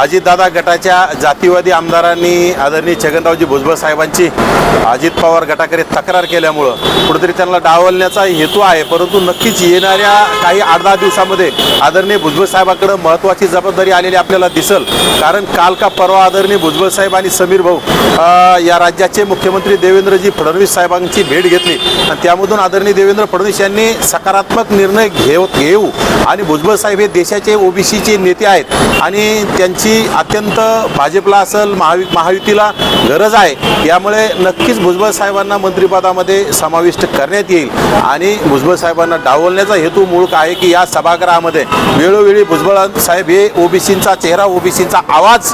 अजितदादा गटाच्या जातीवादी आमदारांनी आदरणीय छगनरावजी भुजबळ साहेबांची अजित पवार गटाकडे तक्रार केल्यामुळं कुठेतरी त्यांना डावलण्याचा हेतू आहे. परंतु नक्कीच येणाऱ्या काही आठ दहा दिवसामध्ये आदरणीय भुजबळ साहेबांकडे महत्त्वाची जबाबदारी आलेली आपल्याला दिसल. कारण काल का परवा आदरणीय भुजबळ साहेब आणि समीर भाऊ या राज्याचे मुख्यमंत्री देवेंद्रजी फडणवीस साहेबांची भेट घेतली. आणि त्यामधून आदरणीय देवेंद्र फडणवीस यांनी सकारात्मक निर्णय घेऊ घेऊ. आणि भुजबळ साहेब हे देशाचे ओबीसीचे नेते आहेत. आणि त्यांची अत्यंत भाजपला असेल महावि महायुतीला गरज आहे. यामुळे नक्कीच भुजबळ साहेबांना मंत्रिपदामध्ये समाविष्ट करण्यात येईल. आणि भुजबळ साहेबांना डावलण्याचा हेतू मूळ काय आहे की या सभागृहामध्ये वेळोवेळी भुजबळ साहेब हे ओबीसींचा चेहरा ओबीसींचा आवाज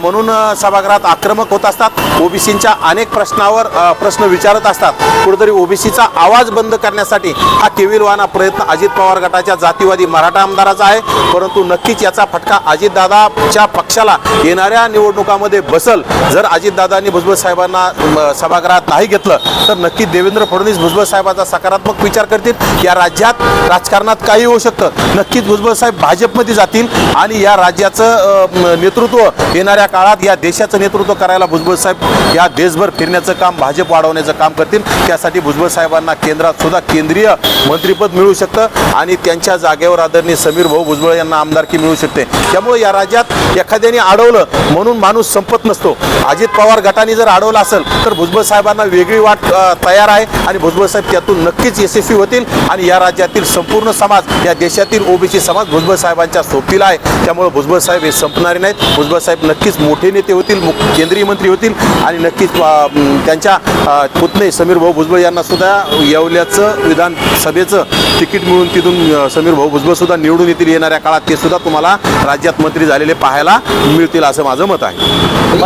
म्हणून सभागृहात आक्रमक होत असतात. ओबीसींच्या अनेक प्रश्नावर प्रश्न विचारत असतात. कुठेतरी ओबीसीचा आवाज बंद करण्यासाठी हा केविलवाना प्रयत्न अजित पवार गटाच्या जातीवादी मराठा आमदाराचा आहे. परंतु नक्कीच याचा फटका अजितदादाच्या पक्षाला येणाऱ्या निवडणुकामध्ये बसल जर अजितदादांनी भुजबळ साहेबांना सभागृहात नाही घेतलं तर नक्की देवेंद्र फडणवीस भुजबळ साहेबांचा सकारात्मक विचार करतील. या राज्यात राजकारणात काही होऊ शकतं. नक्कीच भुजबळ साहेब भाजपमध्ये जातील आणि या राज्याचं नेतृत्व येणाऱ्या काळात या देशाचं नेतृत्व करायला भुजबळ साहेब या देशभर फिरण्याचं काम भाजप वाढवण्याचं काम करतील. त्यासाठी भुजबळ साहेबांना केंद्रात सुद्धा केंद्रीय मंत्रिपद मिळू शकतं आणि त्यांच्या जागेवर आदरणीय समीर भाऊ भुजबळ यांना आमदारकी मिळू शकते. त्यामुळे या राज्यात एखाद्याने अडवलं म्हणून माणूस संपत नसतो. अजित पवार गटाने जर अडवलं असेल तर भुजबळ साहेबांना वेगळी वाट तयार आहे आणि भुजबळ साहेब त्यातून नक्कीच यशस्वी होतील आणि या राज्यातील संपूर्ण समाज या देशातील ओबीसी समाज भुजबळ साहेबांच्या सोबतीला आहे. त्यामुळे भुजबळ साहेब हे संपणारे नाहीत. भुजबळ साहेब नक्कीच मोठे नेते होतील मुख- केंद्रीय मंत्री होतील आणि नक्कीच त्यांच्या पुतणे समीर भाऊ भुजबळ यांना सुद्धा येवल्याचं विधानसभेचं तिकीट मिळून तिथून समीर भाऊ भुजबळ सुद्धा निवडून येतील येणाऱ्या काळात ते सुद्धा तुम्हाला राज्यात मंत्री झालेले पाहायला मिळतील असं माझं मत आहे.